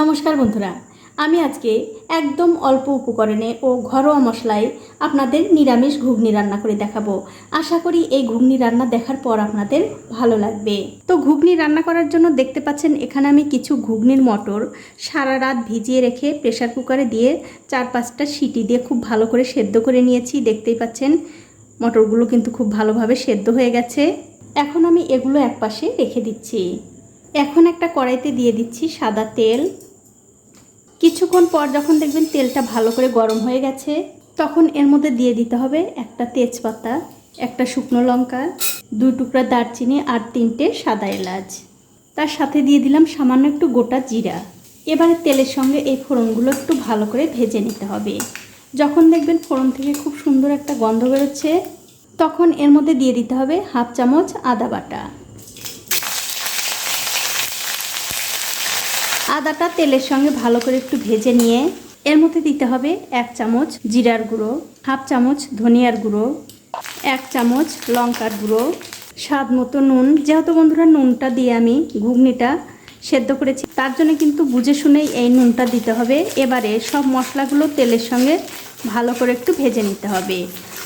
নমস্কার বন্ধুরা, আমি আজকে একদম অল্প উপকরণে ও ঘরোয়া মশলায় আপনাদের নিরামিষ ঘুগনি রান্না করে দেখাবো। আশা করি এই ঘুগনি রান্না দেখার পর আপনাদের ভালো লাগবে। তো ঘুগনি রান্না করার জন্য দেখতে পাচ্ছেন, এখানে আমি কিছু ঘুগনির মটর সারা রাত ভিজিয়ে রেখে প্রেসার কুকারে দিয়ে চার পাঁচটা সিটি দিয়ে খুব ভালো করে সেদ্ধ করে নিয়েছি। দেখতেই পাচ্ছেন, মটরগুলো কিন্তু খুব ভালোভাবে সেদ্ধ হয়ে গেছে। এখন আমি এগুলো একপাশে রেখে দিচ্ছি। এখন একটা কড়াইতে দিয়ে দিচ্ছি সাদা তেল। কিছুক্ষণ পর যখন দেখবেন তেলটা ভালো করে গরম হয়ে গেছে, তখন এর মধ্যে দিয়ে দিতে হবে একটা তেজপাতা, একটা শুকনো লঙ্কা দুই টুকরা দারচিনি আর তিনটে সাদা এলাচ। তার সাথে দিয়ে দিলাম সামান্য একটু গোটা জিরা। এবারে তেলের সঙ্গে এই ফোড়নগুলো একটু ভালো করে ভেজে নিতে হবে। যখন দেখবেন ফোড়ন থেকে খুব সুন্দর একটা গন্ধ বেরোচ্ছে, তখন এর মধ্যে দিয়ে দিতে হবে হাফ চামচ আদা বাটা। আদাটা তেলের সঙ্গে ভালো করে একটু ভেজে নিয়ে, এর মধ্যে দিতে হবে এক চামচ জিরার গুঁড়ো, হাফ চামচ ধনিয়ার গুঁড়ো, এক চামচ লঙ্কার গুঁড়ো, স্বাদ মতো নুন। যেহেতু বন্ধুরা নুনটা দিয়ে আমি ঘুগনিটা সেদ্ধ করেছি, তার জন্য কিন্তু বুঝে শুনেই এই নুনটা দিতে হবে। এবারে সব মশলাগুলো তেলের সঙ্গে ভালো করে একটু ভেজে নিতে হবে।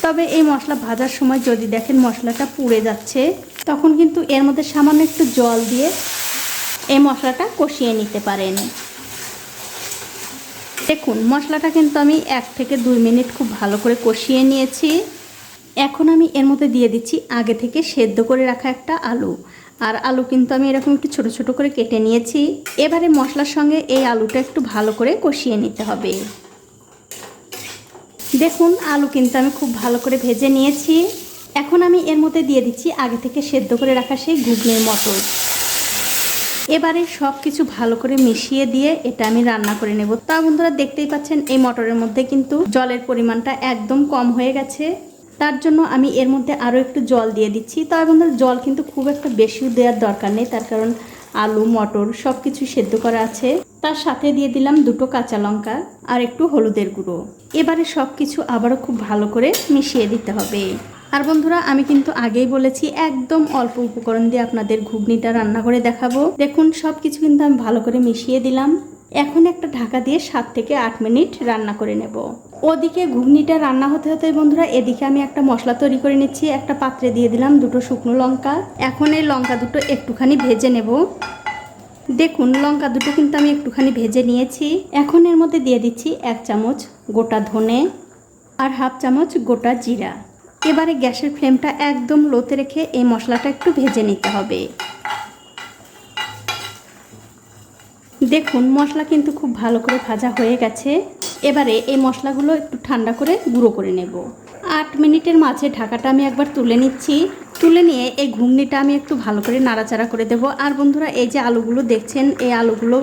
তবে এই মশলা ভাজার সময় যদি দেখেন মশলাটা পুড়ে যাচ্ছে, তখন কিন্তু এর মধ্যে সামান্য একটু জল দিয়ে এই মশলাটা কষিয়ে নিতে পারেন। দেখুন, মশলাটা কিন্তু আমি এক থেকে দুই মিনিট খুব ভালো করে কষিয়ে নিয়েছি। এখন আমি এর মধ্যে দিয়ে দিচ্ছি আগে থেকে সেদ্ধ করে রাখা একটা আলু। আর আলু কিন্তু আমি এরকম একটু ছোট ছোট করে কেটে নিয়েছি। এবারে মশলার সঙ্গে এই আলুটা একটু ভালো করে কষিয়ে নিতে হবে। দেখুন, আলু কিন্তু আমি খুব ভালো করে ভেজে নিয়েছি। এখন আমি এর মধ্যে দিয়ে দিচ্ছি আগে থেকে সেদ্ধ করে রাখা সেই ঘুগনির মটর এবারে সব কিছু ভালো করে মিশিয়ে দিয়ে এটা আমি রান্না করে নেব। তা বন্ধুরা দেখতেই পাচ্ছেন, এই মটরের মধ্যে কিন্তু জলের পরিমাণটা একদম কম হয়ে গেছে। তার জন্য আমি এর মধ্যে আরও একটু জল দিয়ে দিচ্ছি। তবে বন্ধুরা জল কিন্তু খুব একটা বেশিও দেওয়ার দরকার নেই, তার কারণ আলু, মটর সব কিছু সেদ্ধ করা আছে। তার সাথে দিয়ে দিলাম দুটো কাঁচা লঙ্কা আর একটু হলুদের গুঁড়ো। এবারে সব কিছু আবারও খুব ভালো করে মিশিয়ে দিতে হবে। আর বন্ধুরা, আমি কিন্তু আগেই বলেছি, একদম অল্প উপকরণ দিয়ে আপনাদের ঘুগনিটা রান্না করে দেখাবো। দেখুন সব কিছু কিন্তু আমি ভালো করে মিশিয়ে দিলাম। এখন একটা ঢাকা দিয়ে সাত থেকে আট মিনিট রান্না করে নেব। ওদিকে ঘুগনিটা রান্না হতে হতে বন্ধুরা, এদিকে আমি একটা মশলা তৈরি করে নিচ্ছি, একটা পাত্রে দিয়ে দিলাম দুটো শুকনো লঙ্কা। এখন এই লঙ্কা দুটো একটুখানি ভেজে নেব। দেখুন, লঙ্কা দুটো কিন্তু আমি একটুখানি ভেজে নিয়েছি। এখন এর মধ্যে দিয়ে দিচ্ছি এক চামচ গোটা ধনে আর হাফ চামচ গোটা জিরা। এবারে গ্যাসের ফ্লেমটা একদম লোতে রেখে এই মশলাটা একটু ভেজে নিতে হবে। দেখুন, মশলা কিন্তু খুব ভালো করে ভাজা হয়ে গেছে। এবারে এই মশলাগুলো একটু ঠান্ডা করে গুঁড়ো করে নেব। আট মিনিটের মাঝে ঢাকাটা আমি একবার তুলে নিচ্ছি। তুলে নিয়ে এই ঘুগনিটা আমি একটু ভালো করে নাড়াচাড়া করে দেব। আর বন্ধুরা, এই যে আলুগুলো দেখছেন, এই আলুগুলো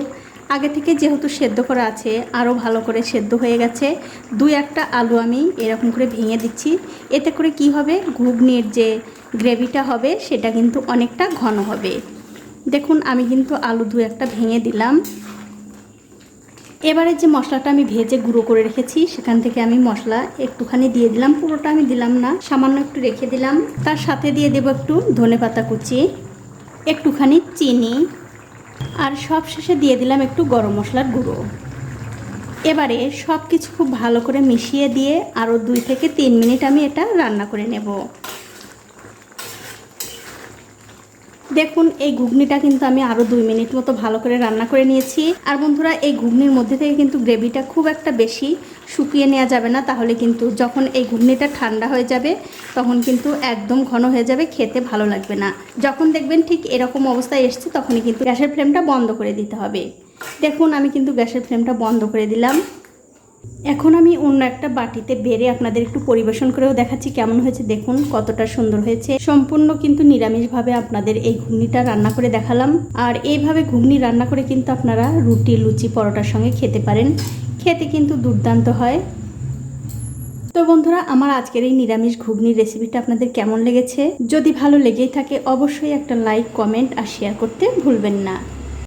আগে থেকে যেহেতু সেদ্ধ করা আছে, আরও ভালো করে সেদ্ধ হয়ে গেছে, দুই একটা আলু আমি এরকম করে ভেঙে দিচ্ছি। এতে করে কি হবে? ঘুগনির যে গ্রেভিটা হবে, সেটা কিন্তু অনেকটা ঘন হবে। দেখুন, আমি কিন্তু আলু দু একটা ভেঙে দিলাম। এবারে যে মশলাটা আমি ভেজে গুঁড়ো করে রেখেছি, সেখান থেকে আমি মশলা একটুখানি দিয়ে দিলাম। পুরোটা আমি দিলাম না, সামান্য একটু রেখে দিলাম। তার সাথে দিয়ে দেবো একটু ধনে পাতা কুচি, একটুখানি চিনি আর সব শেষে দিয়ে দিলাম একটু গরম মশলার গুঁড়ো। এবারে সব কিছু খুব ভালো করে মিশিয়ে দিয়ে আরও দুই থেকে তিন মিনিট আমি এটা রান্না করে নেব। দেখুন, এই ঘুগনিটা কিন্তু আমি আরও দুই মিনিট মতো ভালো করে রান্না করে নিয়েছি। আর বন্ধুরা, এই ঘুগনির মধ্যে থেকে কিন্তু গ্রেভিটা খুব একটা বেশি শুকিয়ে নেওয়া যাবে না। তাহলে কিন্তু যখন এই ঘুগনিটা ঠান্ডা হয়ে যাবে, তখন কিন্তু একদম ঘন হয়ে যাবে, খেতে ভালো লাগবে না। যখন দেখবেন ঠিক এরকম অবস্থায় এসছে, তখনই কিন্তু গ্যাসের ফ্লেমটা বন্ধ করে দিতে হবে। দেখুন, আমি কিন্তু গ্যাসের ফ্লেমটা বন্ধ করে দিলাম। এখন আমি অন্য একটা বাটিতে বেড়ে আপনাদের একটু পরিবেশন করেও দেখাচ্ছি কেমন হয়েছে। দেখুন কতটা সুন্দর হয়েছে। সম্পূর্ণ কিন্তু নিরামিষভাবে আপনাদের এই ঘুগনিটা রান্না করে দেখালাম। আর এইভাবে ঘুগনি রান্না করে কিন্তু আপনারা রুটি, লুচি, পরোটার সঙ্গে খেতে পারেন। খেতে কিন্তু দুর্দান্ত হয়। তো বন্ধুরা, আমার আজকের এই নিরামিষ ঘুগনির রেসিপিটা আপনাদের কেমন লেগেছে? যদি ভালো লেগেই থাকে, অবশ্যই একটা লাইক, কমেন্ট আর শেয়ার করতে ভুলবেন না।